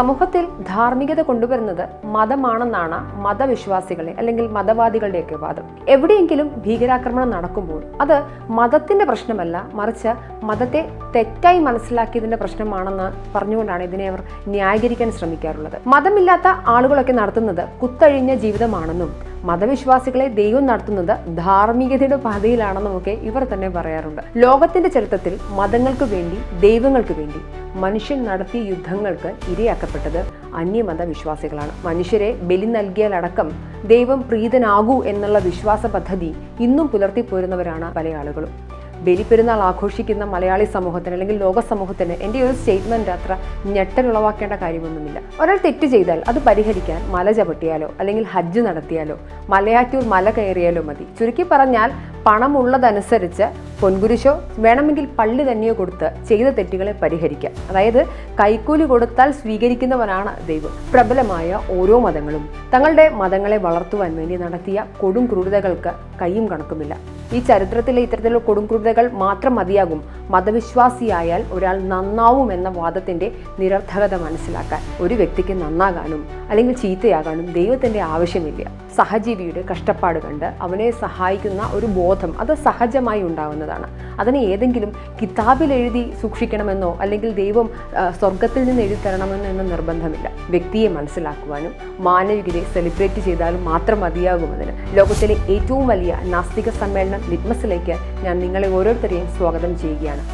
സമൂഹത്തിൽ ധാർമ്മികത കൊണ്ടുവരുന്നത് മതമാണെന്നാണ് മതവിശ്വാസികളെ അല്ലെങ്കിൽ മതവാദികളുടെയൊക്കെ വാദം. എവിടെയെങ്കിലും ഭീകരാക്രമണം നടക്കുമ്പോൾ അത് മതത്തിന്റെ പ്രശ്നമല്ല മറിച്ച് മതത്തെ തെറ്റായി മനസ്സിലാക്കിയതിന്റെ പ്രശ്നമാണെന്ന് പറഞ്ഞുകൊണ്ടാണ് ഇതിനെ അവർ ന്യായീകരിക്കാൻ ശ്രമിക്കാറുള്ളത്. മതമില്ലാത്ത ആളുകളൊക്കെ നടത്തുന്നത് കുത്തഴിഞ്ഞ ജീവിതമാണെന്നും മതവിശ്വാസികളെ ദൈവം നടത്തുന്നത് ധാർമ്മികതയുടെ പാതയിലാണെന്നുമൊക്കെ ഇവർ തന്നെ പറയാറുണ്ട്. ലോകത്തിന്റെ ചരിത്രത്തിൽ മതങ്ങൾക്ക് വേണ്ടി ദൈവങ്ങൾക്ക് വേണ്ടി മനുഷ്യൻ നടത്തിയ യുദ്ധങ്ങൾക്ക് ഇരയാക്കപ്പെട്ടത് അന്യമത വിശ്വാസികളാണ് മനുഷ്യരെ ബലി നൽകിയാലടക്കം ദൈവം പ്രീതനാകൂ എന്നുള്ള വിശ്വാസ പദ്ധതി ഇന്നും പുലർത്തിപ്പോരുന്നവരാണ് പല ആളുകളും. ബലിപ്പെരുന്നാൾ ആഘോഷിക്കുന്ന മലയാളി സമൂഹത്തിന് അല്ലെങ്കിൽ ലോക സമൂഹത്തിന് എന്റെ ഒരു സ്റ്റേറ്റ്മെന്റ് അത്ര ഞെട്ടലുളവാക്കേണ്ട കാര്യമൊന്നുമില്ല. ഒരാൾ തെറ്റ് ചെയ്താൽ അത് പരിഹരിക്കാൻ മല ചവിട്ടിയാലോ അല്ലെങ്കിൽ ഹജ്ജ് നടത്തിയാലോ മലയാറ്റൂർ മല കയറിയാലോ മതി. ചുരുക്കി പറഞ്ഞാൽ പണമുള്ളതനുസരിച്ച് പൊൻകുരിശോ വേണമെങ്കിൽ പള്ളി തന്നെയോ കൊടുത്ത് ചെയ്ത തെറ്റുകളെ പരിഹരിക്കാം. അതായത് കൈക്കൂലി കൊടുത്താൽ സ്വീകരിക്കുന്നവനാണ് ദൈവം. പ്രബലമായ ഓരോ മതങ്ങളും തങ്ങളുടെ മതങ്ങളെ വളർത്തുവാൻ വേണ്ടി നടത്തിയ കൊടും ക്രൂരതകൾക്ക് കൈയും കണക്കുമില്ല. ഈ ചരിത്രത്തിലെ ഇത്തരത്തിലുള്ള കൊടുംക്രൂരതകൾ മാത്രം മതിയാകും. മതവിശ്വാസിയായാൽ ഒരാൾ നന്നാവും എന്ന വാദത്തിന്റെ നിരർത്ഥകത മനസ്സിലാക്കാൻ ഒരു വ്യക്തിക്ക് നന്നാകാനും അല്ലെങ്കിൽ ചീത്തയാകാനും ദൈവത്തിന്റെ ആവശ്യമില്ല. സഹജീവിയുടെ കഷ്ടപ്പാട് കണ്ട് അവനെ സഹായിക്കുന്ന ഒരു ബോധം അത് സഹജമായി ഉണ്ടാകുന്നതാണ് അതിന് ഏതെങ്കിലും കിതാബിൽ എഴുതി സൂക്ഷിക്കണമെന്നോ അല്ലെങ്കിൽ ദൈവം സ്വർഗത്തിൽ നിന്ന് എഴുതി തരണമെന്നോ എന്ന നിർബന്ധമില്ല. വ്യക്തിയെ മനസ്സിലാക്കുവാനും മാനവികരെ സെലിബ്രേറ്റ് ചെയ്താലും മാത്രം മതിയാകും അതിന് ലോകത്തിലെ ഏറ്റവും വലിയ നാസ്തിക സമ്മേളനം ലിറ്റ്മസിലേക്ക് ഞാൻ നിങ്ങളെ ഓരോരുത്തരെയും സ്വാഗതം ചെയ്യുകയാണ്.